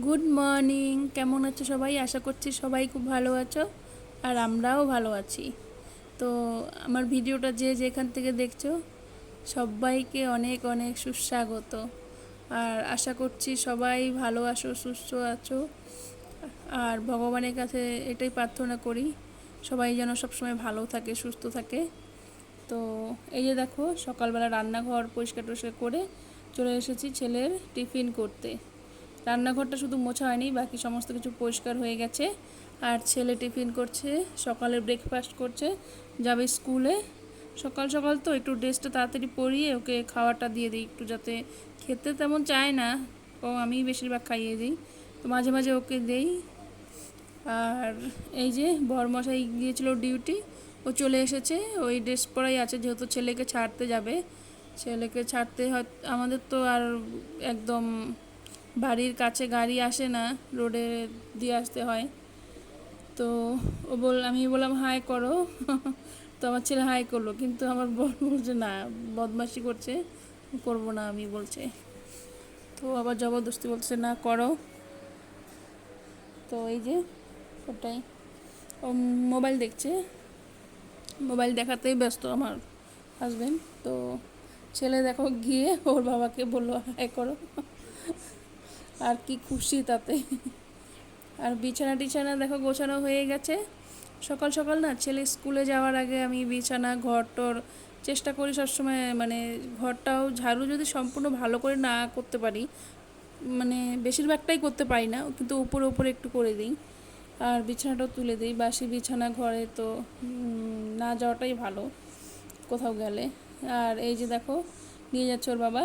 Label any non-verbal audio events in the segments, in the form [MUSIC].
Good morning কেমন আছো সবাই? আশা করছি সবাই খুব ভালো আছো আর আমরাও ভালো আছি। তো আমার ভিডিওটা যে যেখান থেকে দেখছ, সবাইকে অনেক অনেক সুস্বাগত। আর আশা করছি সবাই ভালো আছো, সুস্থ আছো। আর ভগবানের কাছে এটাই প্রার্থনা করি, সবাই যেন সবসময় ভালো থাকে, সুস্থ থাকে। তো এই যে দেখো, সকালবেলা রান্নাঘর পরিষ্কার টরিষ্কার করে চলে এসেছি ছেলের টিফিন করতে। রান্নাঘরটা শুধু মোছা হয়নি, বাকি সমস্ত কিছু পরিষ্কার হয়ে গেছে। আর ছেলে টিফিন করছে, সকালে ব্রেকফাস্ট করছে, যাবে স্কুলে সকাল সকাল তো একটু ড্রেসটা তাড়াতাড়ি পরিয়ে ওকে খাওয়াটা দিয়ে দিই, একটু যাতে খেতে তেমন চায় না। ও আমি বেশিরভাগ খাইয়ে দিই, তো মাঝে মাঝে ওকে দেই। আর এই যে বরমশাই গিয়েছিল ডিউটি ও চলে এসেছে। ওই ড্রেস পরাই আছে, যেহেতু ছেলেকে ছাড়তে যাবে। ছেলেকে ছাড়তে হয়, আমাদের তো আর একদম বাড়ির কাছে গাড়ি আসে না, রোডে দিয়ে আসতে হয়। তো ও বল, আমি বললাম, হাই করো। [LAUGHS] তো আমার ছেলে হাই করল, কিন্তু আমার বর বলছে, না, বদমাশি করছে, করব না আমি, বলছে। তো আবার জবরদস্তি বলছে, না, করো। তো এই যে, ওটাই। ও মোবাইল দেখছে। মোবাইল দেখাতেই ব্যস্ত আমার হাজবেন্ড তো ছেলে দেখো গিয়ে, ওর বাবাকে বলল, হাই করো। আর কি খুশি তাতে। আর বিছানা টিছানা দেখো গোছানো হয়ে গেছে। সকাল সকাল না ছেলে স্কুলে যাওয়ার আগে আমি বিছানা, ঘর টর চেষ্টা করি সবসময় মানে ঘরটাও ঝাড়ু যদি সম্পূর্ণ ভালো করে না করতে পারি মানে বেশিরভাগটাই করতে পারি না, কিন্তু উপরে উপরে একটু করে দিই। আর বিছানাটাও তুলে দিই। বাসি বিছানা ঘরে তো না যাওয়াটাই ভালো কোথাও গেলে। আর এই যে দেখো, নিয়ে যাচ্ছে ওর বাবা।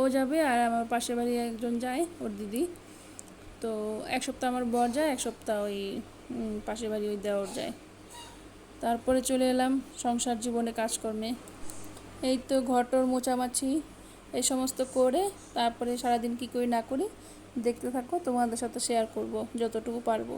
ও যাবে আর আমার পাশের বাড়ি একজন যায়, ওর দিদি। তো এক সপ্তাহ আমার বর যায়, এক সপ্তাহ ওই পাশের বাড়ি ওই দেওয়ার যায়। তারপরে চলে এলাম সংসার জীবনে, কাজকর্মে। এই তো ঘটর মোছামাছি, এই সমস্ত করে তারপরে সারাদিন কী করি না করি, দেখতে থাকো, তোমাদের সাথে শেয়ার করব, যতটুকু পারব।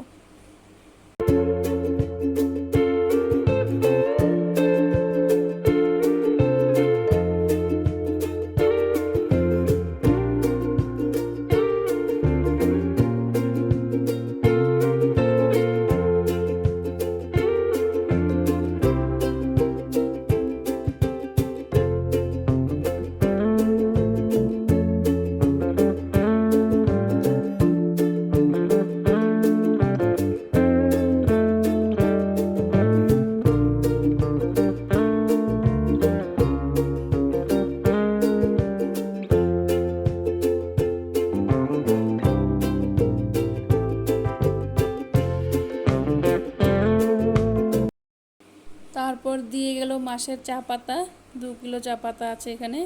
মাসের চা পাতা, দু কিলো চা পাতা আছে এখানে।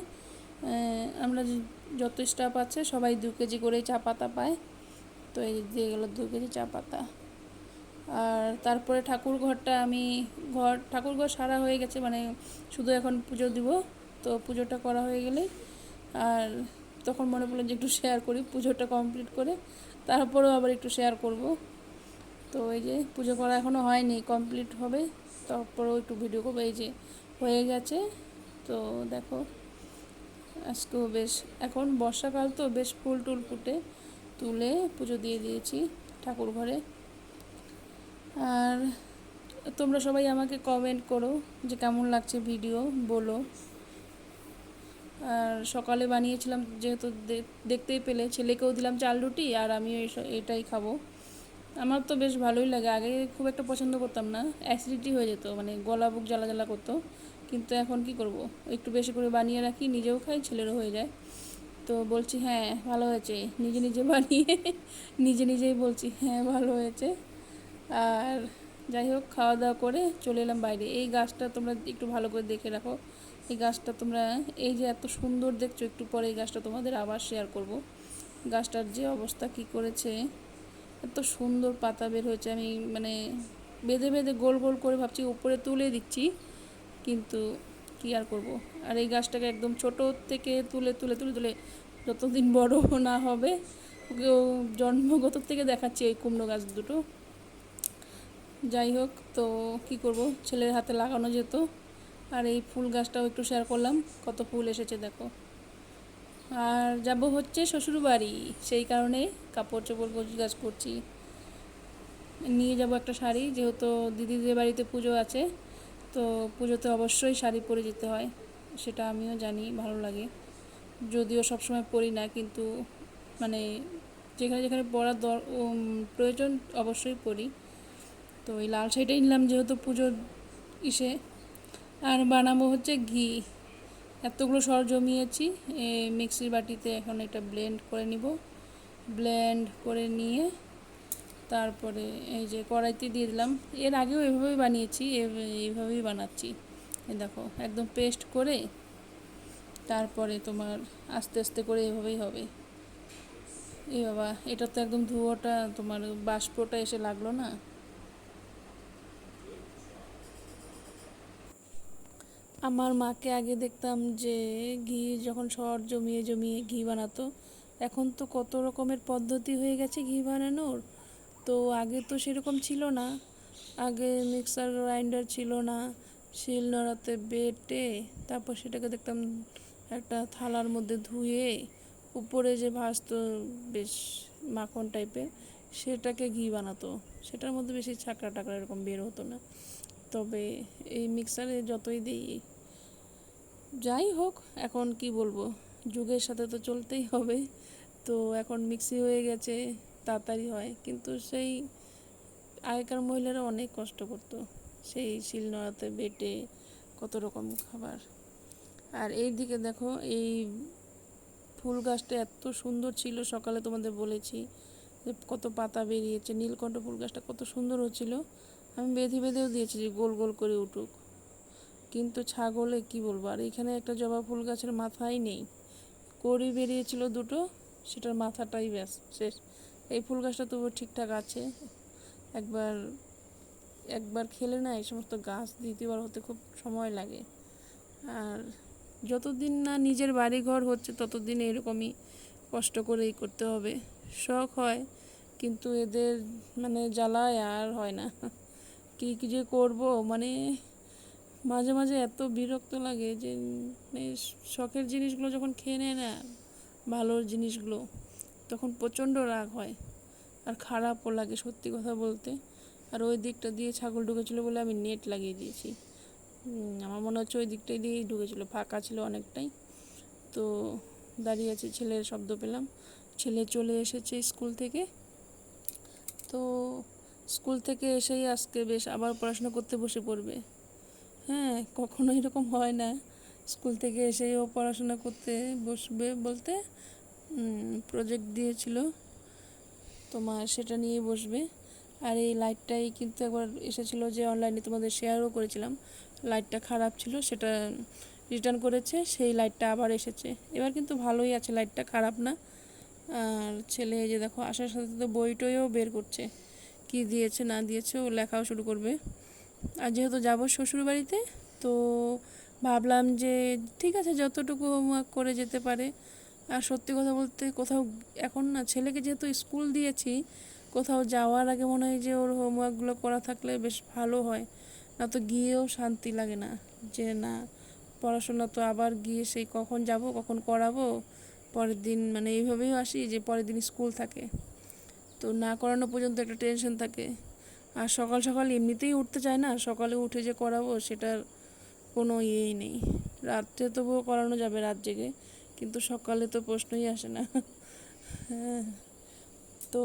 আমরা যত স্টাফ আছে সবাই দু কেজি করেই চা পাতা পায়। তো এই দিয়ে গেল দু কেজি চা পাতা। আর তারপরে ঠাকুর ঘরটা আমি ঘর, ঠাকুর ঘর সারা হয়ে গেছে মানে শুধু এখন পুজো দিব। তো পুজোটা করা হয়ে গেলে আর তখন মনে পড়ল যে একটু শেয়ার করি, পুজোটা কমপ্লিট করে তারপরেও আবার একটু শেয়ার করব। তো এই যে পুজো করা এখনও হয়নি কমপ্লিট হবে। তারপরেও একটু ভিডিও করব এই যে হয়ে গেছে। তো দেখো, আজকেও বেশ, এখন বর্ষাকাল তো বেশ ফুল টুল ফুটে তুলে পুজো দিয়ে দিয়েছি ঠাকুর ঘরে। আর তোমরা সবাই আমাকে কমেন্ট করো যে কেমন লাগছে ভিডিও বলো। আর সকালে বানিয়েছিলাম, যেহেতু দেখতেই পেলে, ছেলেকেও দিলাম চাল রুটি আর আমিও এটাই খাব। আমার তো বেশ ভালোই লাগে। আগে খুব একটা পছন্দ করতাম না। অ্যাসিডিটি হয়ে যেত মানে গলা বুক জ্বালা জ্বালা করতো। কিন্তু এখন কি করব? একটু বেশি করে বানিয়ে রাখি, নিজেও খাই, ছেলেরও হয়ে যায়। তো বলছি হ্যাঁ ভালো হয়েছে। নিজে নিজে বানিয়ে, নিজে নিজেই বলছি হ্যাঁ ভালো হয়েছে। আর যাই হোক, খাওয়া দাওয়া করে চলে এলাম বাইরে। এই গাছটা তোমরা একটু ভালো করে দেখে রাখো। এই গাছটা তোমরা, এই যে এত সুন্দর দেখছ, একটু পরে এই গাছটা তোমাদের আবার শেয়ার করব। গাছটার যে অবস্থা, কি করেছে এত সুন্দর পাতা বের হয়েছে, আমি মানে বেঁধে বেঁধে গোল গোল করে ভাবছি উপরে তুলে দিচ্ছি, কিন্তু কি আর করব? আর এই গাছটাকে একদম ছোট থেকে তুলে তুলে তুলে তুলে যতদিন বড় না হবে ওকে জন্মগত থেকে দেখাচ্ছি এই কুমড়ো গাছ দুটো। যাই হোক, তো কি করব? ছেলের হাতে লাগানো যেত আর এই ফুল গাছটাও একটু শেয়ার করলাম, কত ফুল এসেছে দেখো। আর যাব হচ্ছে শ্বশুরবাড়ি, সেই কারণে কাপড় চোপড় গাছ করছি। নিয়ে যাব একটা শাড়ি, যেহেতু দিদিদের বাড়িতে পুজো আছে, তো পুজোতে অবশ্যই শাড়ি পরে যেতে হয়, সেটা আমিও জানি, ভালো লাগে। যদিও সবসময় পরি না, কিন্তু মানে যেখানে যেখানে পরার দর প্রয়োজন অবশ্যই পরি। তো এই লাল শাড়িটাই নিলাম, যেহেতু পুজোর ইসে। আর বানাবো হচ্ছে ঘি। এতগুলো সর জমিয়েছি, এ মিক্সির বাটিতে এখন এটা ব্লেন্ড করে নিব। ব্লেন্ড করে নিয়ে তারপরে এই যে কড়াইতে দিয়ে দিলাম। এর আগেও এভাবেই বানিয়েছি এইভাবেই বানাচ্ছি। এই দেখো, একদম পেস্ট করে তারপরে তোমার আস্তে আস্তে করে এভাবেই হবে। এ বাবা, এটা তো একদম ধুয়োটা, তোমার বাষ্পটা এসে লাগল না? আমার মাকে আগে দেখতাম যে ঘি যখন সর জমিয়ে জমিয়ে ঘি বানাতো, এখন তো কত রকমের পদ্ধতি হয়ে গেছে ঘি বানানোর। তো আগে তো সেরকম ছিল না। আগে মিক্সার গ্রাইন্ডার ছিল না, শিল নোড়াতে বেটে, তারপর সেটাকে দেখতাম একটা থালার মধ্যে ধুয়ে উপরে যে ভাজতো বেশ মাখন টাইপের সেটাকে ঘি বানাতো। সেটার মধ্যে বেশি ছাকড়া টাকড়া এরকম বের হতো না। তবে এই মিক্সারে যতই দিই, যাই হোক, এখন কি বলব? যুগের সাথে তো চলতেই হবে। তো এখন মিক্সি হয়ে গেছে, তাড়াতাড়ি হয়। কিন্তু সেই আগেকার মহিলারা অনেক কষ্ট করতো। সেই শিল নোড়াতে বেটে কত রকম খাবার। আর এই দিকে দেখো, এই ফুল গাছটা এত সুন্দর ছিল, সকালে তোমাদের বলেছি যে কত পাতা বেরিয়েছে। নীলকণ্ঠ ফুল গাছটা কত সুন্দর হচ্ছিল। আমি বেঁধে বেঁধেও দিয়েছি যে গোল গোল করে উঠুক। কিন্তু ছাগলে কি বলব? আর এখানে একটা জবা ফুল গাছের মাথাই নেই। কড়ি বেরিয়েছিল দুটো, সেটার মাথাটাই ব্যাস, শেষ। এই ফুল গাছটা তবু ঠিকঠাক আছে। একবার একবার খেলে না এই সমস্ত গাছ দ্বিতীয়বার হতে খুব সময় লাগে। আর যতদিন না নিজের বাড়ি ঘর হচ্ছে, ততদিন এরকমই কষ্ট করেই করতে হবে। শখ হয়, কিন্তু এদের মানে জ্বালায় আর হয় না। কী কী যে করব? মানে মাঝে মাঝে এত বিরক্ত লাগে যে মানে শখের জিনিসগুলো যখন খেয়ে নেয় না, ভালো জিনিসগুলো, তখন প্রচণ্ড রাগ হয় আর খারাপও লাগে সত্যি কথা বলতে। আর ওই দিকটা দিয়ে ছাগল ঢুকেছিলো বলে আমি নেট লাগিয়ে দিয়েছি। আমার মনে হচ্ছে ওই দিকটাই দিয়েই ঢুকেছিলো, ফাঁকা ছিল অনেকটাই। তো দাঁড়িয়ে আছে ছেলের শব্দ পেলাম। ছেলে চলে এসেছে স্কুল থেকে। তো স্কুল থেকে এসেই আজকে বেশ আবার পড়াশোনা করতে বসে পড়বে। হ্যাঁ কখনো এরকম হয় না। স্কুল থেকে এসেই ও পড়াশোনা করতে বসবে বলতে প্রজেক্ট দিয়েছিল। তোমার সেটা নিয়ে বসবে। আর এই লাইটটাই কিন্তু একবার এসেছিল যে অনলাইনে তোমাদের শেয়ারও করেছিলাম। লাইটটা খারাপ ছিল, সেটা রিটার্ন করেছে, সেই লাইটটা আবার এসেছে। এবার কিন্তু ভালোই আছে লাইটটা খারাপ না। আর ছেলে যে দেখো, আসার সাথে সাথে বই টইও বের করছে। কি দিয়েছে, না দিয়েছে, ও লেখাও শুরু করবে। আর যেহেতু যাব শ্বশুর বাড়িতে তো ভাবলাম যে ঠিক আছে, যতটুকু হোমওয়ার্ক করে যেতে পারে। আর সত্যি কথা বলতে কোথাও, এখন না ছেলেকে যেহেতু স্কুল দিয়েছি, কোথাও যাওয়ার আগে মনে হয় যে ওর হোমওয়ার্কগুলো করা থাকলে বেশ ভালো হয়। না তো গিয়েও শান্তি লাগে না যে না, পড়াশোনা তো আবার গিয়ে সেই কখন যাব, কখন করাবো, পরের দিন মানে এইভাবেই আসি যে পরের দিন স্কুল থাকে। তো না করানো পর্যন্ত একটা টেনশন থাকে। আর সকাল সকাল এমনিতেই উঠতে চায় না, সকালে উঠে যে করাবো সেটার কোনো ইয়েই নেই। রাত্রে তবুও করানো যাবে রাত জেগে, কিন্তু সকালে তো প্রশ্নই আসে না। হ্যাঁ তো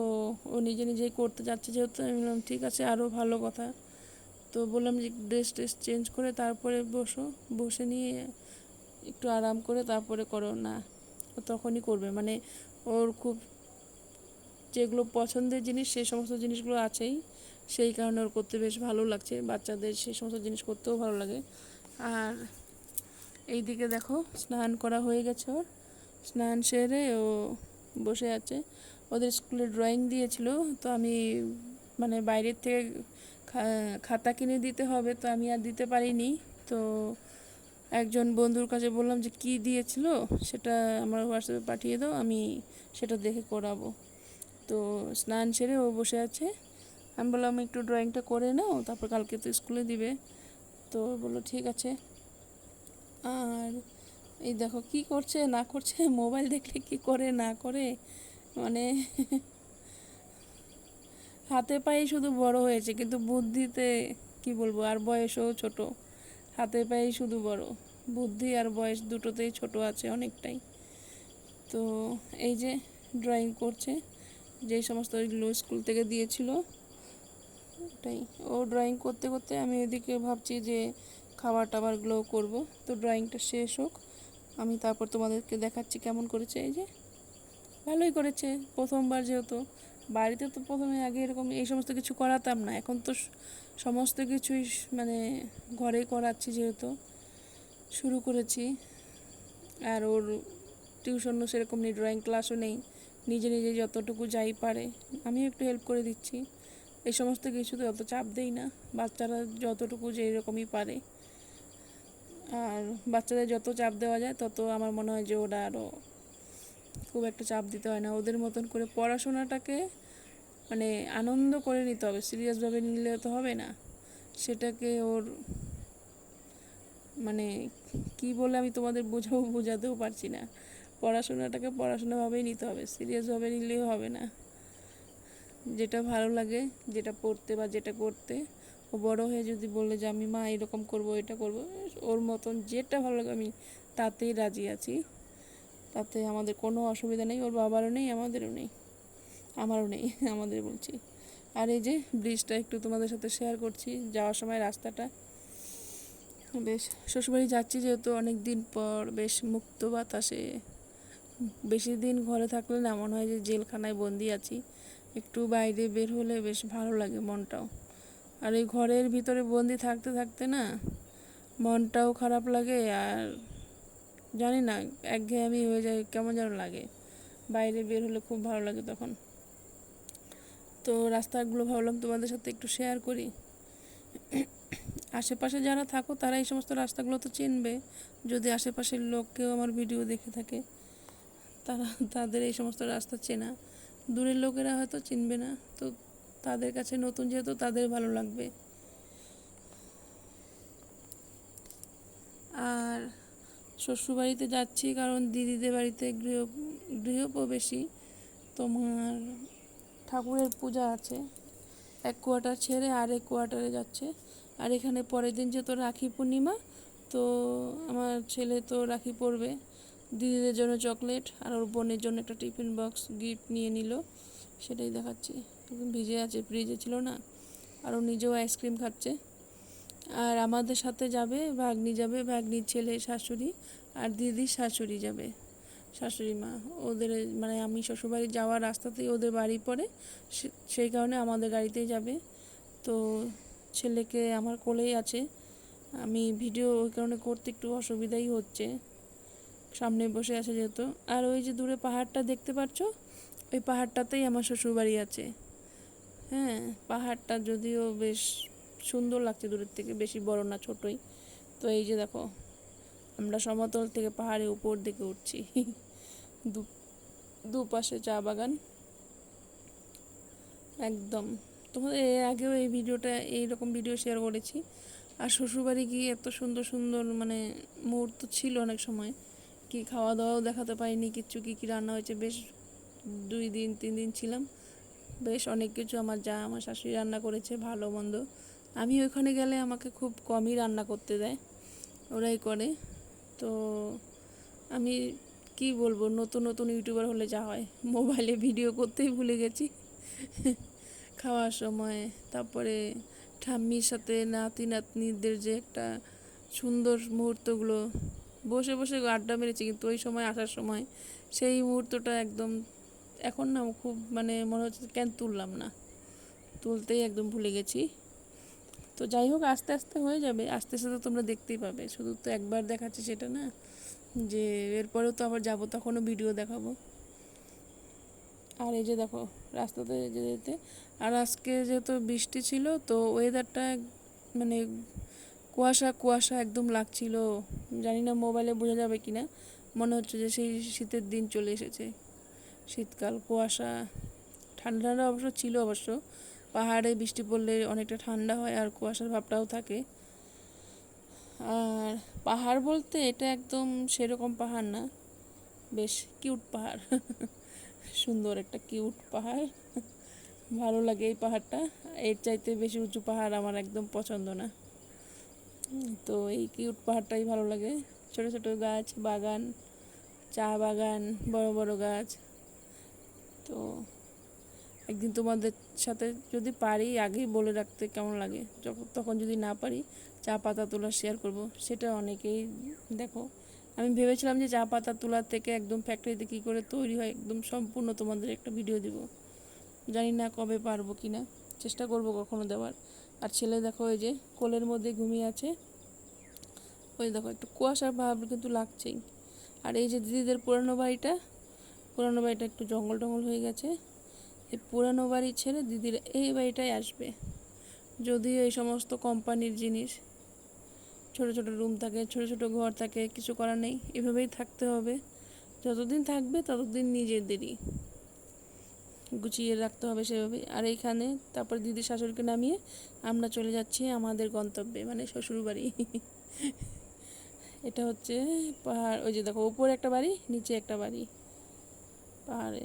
ও নিজে নিজেই করতে যাচ্ছে যেহেতু, আমি বললাম, ঠিক আছে আরও ভালো কথা। তো বললাম যে ড্রেস ট্রেস চেঞ্জ করে তারপরে বসো, বসে নিয়ে একটু আরাম করে তারপরে করো। না, ও তখনই করবে। মানে ওর খুব যেগুলো পছন্দের জিনিস, সেই সমস্ত জিনিসগুলো আছেই। সেই কারণে ওর করতে বেশ ভালো লাগছে। বাচ্চাদের সেই সমস্ত জিনিস করতেও ভালো লাগে। আর এই দিকে দেখো, স্নান করা হয়ে গেছে ওর। স্নান সেরে ও বসে আছে। ওদের স্কুলে ড্রয়িং দিয়েছিল, তো আমি মানে বাইরের থেকে খাতা কিনে দিতে হবে, তো আমি আর দিতে পারিনি। তো একজন বন্ধুর কাছে বললাম যে, কি দিয়েছিল? সেটা আমার হোয়াটসঅ্যাপে পাঠিয়ে দাও, আমি সেটা দেখে করাবো। তো স্নান সেরে ও বসে আছে। আমি বললাম একটু ড্রয়িংটা করে নাও, তারপর কালকে তো স্কুলে দিবে। তো বলল, ঠিক আছে। আর এই দেখো, কি করছে, না করছে [LAUGHS] মোবাইল দেখলে কি করে, না করে মানে [LAUGHS] হাতে পায়ে শুধু বড় হয়েছে, কিন্তু বুদ্ধিতে, কি বলব, আর বয়সও ছোট। হাতে পায়ে শুধু বড়, বুদ্ধি আর বয়স দুটোতেই ছোট আছে অনেকটাই। তো এই যে ড্রয়িং করছে। যেই সমস্ত ওইগুলো স্কুল থেকে দিয়েছিল, ওটাই। ও ড্রয়িং করতে করতে আমি ওইদিকে ভাবছি যে খাবার টাবারগুলো করব। তো ড্রয়িংটা শেষ হোক, আমি তারপর তোমাদেরকে দেখাচ্ছি কেমন করেছে। এই যে, ভালোই করেছে প্রথমবার যেহেতু। বাড়িতে তো প্রথমে আগে এরকম এই সমস্ত কিছু করাতাম না, এখন তো সমস্ত কিছুই মানে ঘরেই করাচ্ছি যেহেতু। শুরু করেছি। আর ওর টিউশনও সেরকম নেই ড্রয়িং ক্লাসও নেই। নিজে নিজে যতটুকু যাই পারে। আমিও একটু হেল্প করে দিচ্ছি। এই সমস্ত কিছুতে অত চাপ দেই না। বাচ্চারা যতটুকু যে এরকমই পারে। আর বাচ্চাদের যত চাপ দেওয়া যায়, তত আমার মনে হয় যে ওরা আরও খুব একটা চাপ দিতে হয় না। ওদের মতন করে পড়াশোনাটাকে মানে আনন্দ করে নিতে হবে। সিরিয়াসভাবে নিলে তো হবে না। সেটাকে ওর মানে কি বলে আমি তোমাদের বোঝাবো, বোঝাতেও পারছি না। পড়াশোনাটাকে পড়াশোনাভাবেই নিতে হবে, সিরিয়াসভাবে নিলেও হবে না। যেটা ভালো লাগে, যেটা পড়তে বা যেটা করতে, ও বড় হয়ে যদি বলে যে, আমি মা, এরকম করব, এটা করব ওর মতন যেটা ভালো লাগে, আমি তাতেই রাজি আছি। তাতে আমাদের কোনো অসুবিধা নেই, ওর বাবারও নেই, আমাদেরও নেই, আমারও নেই, [LAUGHS] আমাদের বলছি। আর এই যে, ব্রিজটা একটু তোমাদের সাথে শেয়ার করছি, যাওয়ার সময় রাস্তাটা। বেশ, শ্বশুরবাড়ি যাচ্ছি যেহেতু অনেক দিন পর, বেশ মুক্ত বাতাসে বেশি দিন ঘরে থাকলে না, মনে হয় যে জেলখানায় বন্দি আছি। একটু বাইরে বের হলে বেশ ভালো লাগে মনটাও। আর এই ঘরের ভিতরে বন্দি থাকতে থাকতে না, মনটাও খারাপ লাগে আর জানি না, একঘেয়েমি হয়ে যায়, কেমন যেন লাগে। বাইরে বের হলে খুব ভালো লাগে তখন। তো রাস্তাগুলো ভাবলাম তোমাদের সাথে একটু শেয়ার করি। আশেপাশে যারা থাকো, তারা এই সমস্ত রাস্তাগুলো তো চিনবে। যদি আশেপাশের লোক কেউ আমার ভিডিও দেখে থাকে তারা [LAUGHS] তাদের এই সমস্ত রাস্তা চেনা। দূরের লোকেরা হয়তো চিনবে না। তো তাদের কাছে নতুন যেহেতু তাদের ভালো লাগবে। আর শ্বশুরবাড়িতে যাচ্ছি কারণ দিদিদের বাড়িতে গৃহ, গৃহপ্রবেশী। তোমার ঠাকুরের পূজা আছে। এক কোয়ার্টার ছেড়ে আরেক কোয়ার্টারে যাচ্ছে। আর এখানে পরের দিন যেহেতু রাখি পূর্ণিমা, তো আমার ছেলে তো রাখি পরবে। দিদিদের জন্য চকলেট আর ওর বোনের জন্য একটা টিফিন বক্স গিফট নিয়ে নিল। সেটাই দেখাচ্ছি। একদম ভিজে আছে ফ্রিজে ছিল না। আর ও নিজেও আইসক্রিম খাচ্ছে। আর আমাদের সাথে যাবে, ভাগ্নি যাবে, ভাগ্নির ছেলে, শাশুড়ি আর দিদির শাশুড়ি যাবে। শাশুড়ি মা। ওদের মানে আমি শ্বশুরবাড়ি যাওয়ার রাস্তাতেই ওদের বাড়ি পড়ে। সেই কারণে আমাদের গাড়িতেই যাবে। তো ছেলেকে আমার কোলেই আছে। আমি ভিডিও ওই কারণে করতে একটু অসুবিধাই হচ্ছে। সামনে বসে আছে যেহেতু। আর ওই যে দূরে পাহাড়টা দেখতে পাচ্ছ, ওই পাহাড়টাতেই আমার শ্বশুরবাড়ি আছে। হ্যাঁ পাহাড়টা যদিও বেশ সুন্দর লাগছে দূরের থেকে, বেশি বড় না, ছোটই। তো এই যে দেখো, আমরা সমতল থেকে পাহাড়ে উপর দিকে উঠছি। [LAUGHS] দু, দুপাশে চা বাগান। একদম। তোমাদের এর আগেও এই ভিডিওটা, এইরকম ভিডিও শেয়ার করেছি। আর শ্বশুরবাড়ি গিয়ে এত সুন্দর সুন্দর মানে মুহূর্ত ছিল অনেক সময়। কি খাওয়া দাওয়াও দেখাতে পারিনি, কিচ্ছু কী কী রান্না হয়েছে, বেশ দুই দিন, তিন দিন ছিলাম। বেশ অনেক কিছু আমার যা, আমার শাশুড়ি রান্না করেছে, ভালো, মন্দ। আমি ওইখানে গেলে আমাকে খুব কমই রান্না করতে দেয়, ওরাই করে। তো আমি কি বলব, নতুন নতুন ইউটিউবার হলে যা হয়, মোবাইলে ভিডিও করতেই ভুলে গেছি। খাওয়ার সময়, তারপরে ঠাম্মির সাথে নাতি নাতনিদের যে একটা সুন্দর মুহূর্তগুলো বসে বসে আড্ডা মেরেছি, কিন্তু ওই সময় আসার সময় সেই মুহূর্তটা একদম এখন না খুব মানে মনে হচ্ছে কেন তুললাম না। তুলতেই একদম ভুলে গেছি। তো যাই হোক, আস্তে আস্তে হয়ে যাবে। আস্তে আস্তে তো তোমরা দেখতেই পাবে। শুধু তো একবার দেখাচ্ছি সেটা না, যে এরপরেও তো আবার যাব, তখনও ভিডিও দেখাবো। আর এই যে দেখো, রাস্তাতে যেতে যেতে, আর আজকে যেহেতু বৃষ্টি ছিল, তো ওয়েদারটা মানে কুয়াশা কুয়াশা একদম লাগছিল। জানি না মোবাইলে বোঝা যাবে কি না মনে হচ্ছে যে সেই শীতের দিন চলে এসেছে। শীতকাল, কুয়াশা, ঠান্ডা ঠান্ডা অবশ্য ছিল অবশ্য। পাহাড়ে বৃষ্টি পড়লে অনেকটা ঠান্ডা হয় আর কুয়াশার ভাবটাও থাকে। আর পাহাড় বলতে এটা একদম সেরকম পাহাড় না। বেশ কিউট পাহাড়। সুন্দর একটা কিউট পাহাড়। ভালো লাগে এই পাহাড়টা। এর চাইতে বেশি উঁচু পাহাড় আমার একদম পছন্দ না। তো এই কিউট পাহাড়টাই ভালো লাগে। ছোট ছোট গাছ, বাগান, চা বাগান, বড় বড় গাছ। তো একদিন তোমাদের সাথে যদি পারি, আগেই বলে রাখতে কেমন লাগে? যখন তখন যদি না পারি, চা পাতা তোলা শেয়ার করব। সেটা অনেকেই দেখো। আমি ভেবেছিলাম যে চা পাতা তোলার থেকে একদম ফ্যাক্টরিতে কী করে তৈরি হয়, একদম সম্পূর্ণ তোমাদের একটা ভিডিও দিব। জানি না কবে পারব কি না চেষ্টা করব কখনো দেওয়ার। আর ছেলে দেখো ওই যে কোলের মধ্যে ঘুমিয়ে আছে। ওই দেখো একটু কুয়াশার ভাব কিন্তু লাগছেই। আর এই যে দিদিদের পুরানো বাড়িটা পুরানো বাড়িটা একটু জঙ্গল টঙ্গল হয়ে গেছে। এই পুরানো বাড়ি ছেড়ে দিদির এই বাড়িটাই আসবে। যদিও এই সমস্ত কোম্পানির জিনিস, ছোট ছোট রুম থাকে, ছোট ছোট ঘর থাকে, কিছু করার নেই। এভাবেই থাকতে হবে। যতদিন থাকবে ততদিন নিজেদেরই। গুছিয়ে রাখতে হবে সেভাবেই। আর এইখানে তারপর দিদি শাশুড়িকে নামিয়ে আমরা চলে যাচ্ছি আমাদের গন্তব্যে মানে শ্বশুর বাড়ি এটা হচ্ছে পাহাড়, ওই যে দেখো উপরে একটা বাড়ি, নিচে একটা বাড়ি। পাহাড়ে।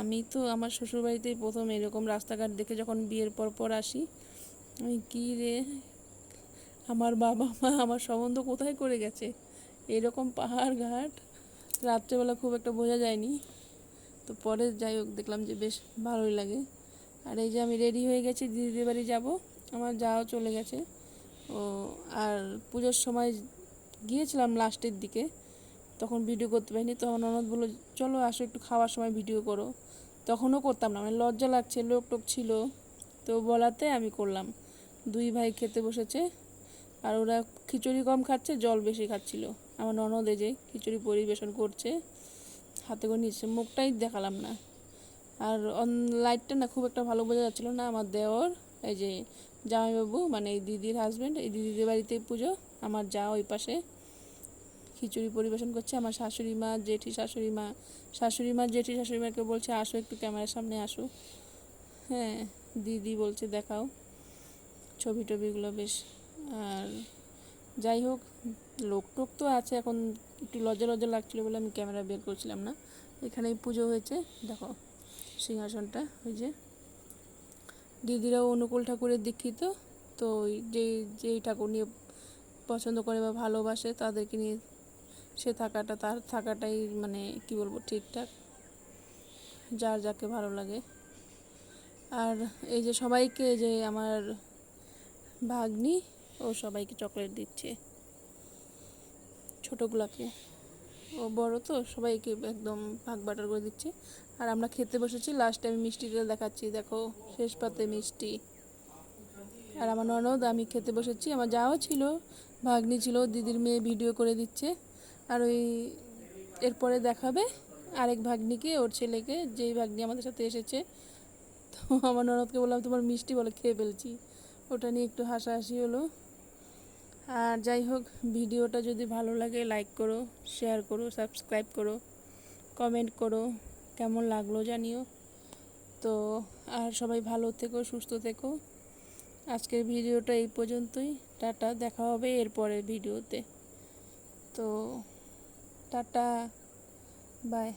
আমি তো আমার শ্বশুর বাড়িতেই প্রথম এরকম রাস্তাঘাট দেখে যখন বিয়ের পর পর আসি, আমি কী রে, আমার বাবা মা আমার সম্বন্ধ কোথায় করে গেছে? এরকম পাহাড় ঘাট রাত্রেবেলা খুব একটা বোঝা যায়নি। তো পরে যাই হোক, দেখলাম যে বেশ ভালোই লাগে। আর এই যে আমি রেডি হয়ে গেছি, দিদিদের বাড়ি যাব। আমার যাও চলে গেছে। ও, আর পুজোর সময় গিয়েছিলাম লাস্টের দিকে, তখন ভিডিও করতে পারিনি। তো আমার ননদ বলল, চলো আসো, একটু খাওয়ার সময় ভিডিও করো। তখনও করতাম না মানে লজ্জা লাগছে লোক টোক ছিল। তো বলাতে আমি করলাম। দুই ভাই খেতে বসেছে, আর ওরা খিচুড়ি কম খাচ্ছে, জল বেশি খাচ্ছিল। আমার ননদ যে খিচুড়ি পরিবেশন করছে। হাতে করে নিচ্ছে মুখটাই দেখালাম না। আর অন লাইটটা না খুব একটা ভালো বোঝা যাচ্ছিল না, আমার দেওর, এই যে জামাইবাবু মানে এই দিদির হাজব্যান্ড এই দিদিদের বাড়িতেই পুজো, আমার যা ওই পাশে। খিচুড়ি পরিবেশন করছে, আমার শাশুড়ি মা, জেঠি শাশুড়ি মা শাশুড়ি মা, জেঠি শাশুড়ি মাকে বলছে, আসো একটু ক্যামেরার সামনে আসো। হ্যাঁ দিদি বলছে, দেখাও। ছবি টবিগুলো বেশ, আর যাই হোক লোক টোক তো আছে, এখন একটু লজ্জা লজ্জা লাগছিল বলে আমি ক্যামেরা বের করছিলাম না। এখানেই পুজো হয়েছে, দেখো, সিংহাসনটা, ওই যে। দিদিরাও অনুকূল ঠাকুরের দীক্ষিত, তো যেই যেই ঠাকুর নিয়ে পছন্দ করে বা ভালোবাসে তাদেরকে নিয়ে সে থাকাটা, তার থাকাটাই মানে কি বলব, ঠিকঠাক, যার যাকে ভালো লাগে। আর এই যে সবাইকে যে আমার ভাগ্নি, ও সবাইকে চকলেট দিচ্ছে। ছোটোগুলাকে। ও বড় তো, সবাইকে একদম ভাগ বাটার করে দিচ্ছে। আর আমরা খেতে বসেছি লাস্টে আমি মিষ্টিটা দেখাচ্ছি, দেখো, শেষ পাতে মিষ্টি। আর আমার ননদ, আমি খেতে বসেছি, আমার যাও ছিল, ভাগ্নি ছিল, দিদির মেয়ে ভিডিও করে দিচ্ছে। আর ওই এরপরে দেখাবে আরেক ভাগ্নিকে, ওর ছেলেকে, যেই ভাগ্নি আমাদের সাথে এসেছে। তো আমার ননদকে বললাম, তোমার মিষ্টি বলে খেয়ে ফেলছি। ওটা নিয়ে একটু হাসাহাসি হলো। আর যাই হোক, ভিডিওটা যদি ভালো লাগে লাইক করো শেয়ার করো সাবস্ক্রাইব করো কমেন্ট করো, কেমন লাগল জানিও। তো আর সবাই ভালো থেকো, সুস্থ থেকো। আজকের ভিডিওটা এই পর্যন্তই। টাটা, দেখা হবে এরপরের ভিডিওতে। তো টাটা বাই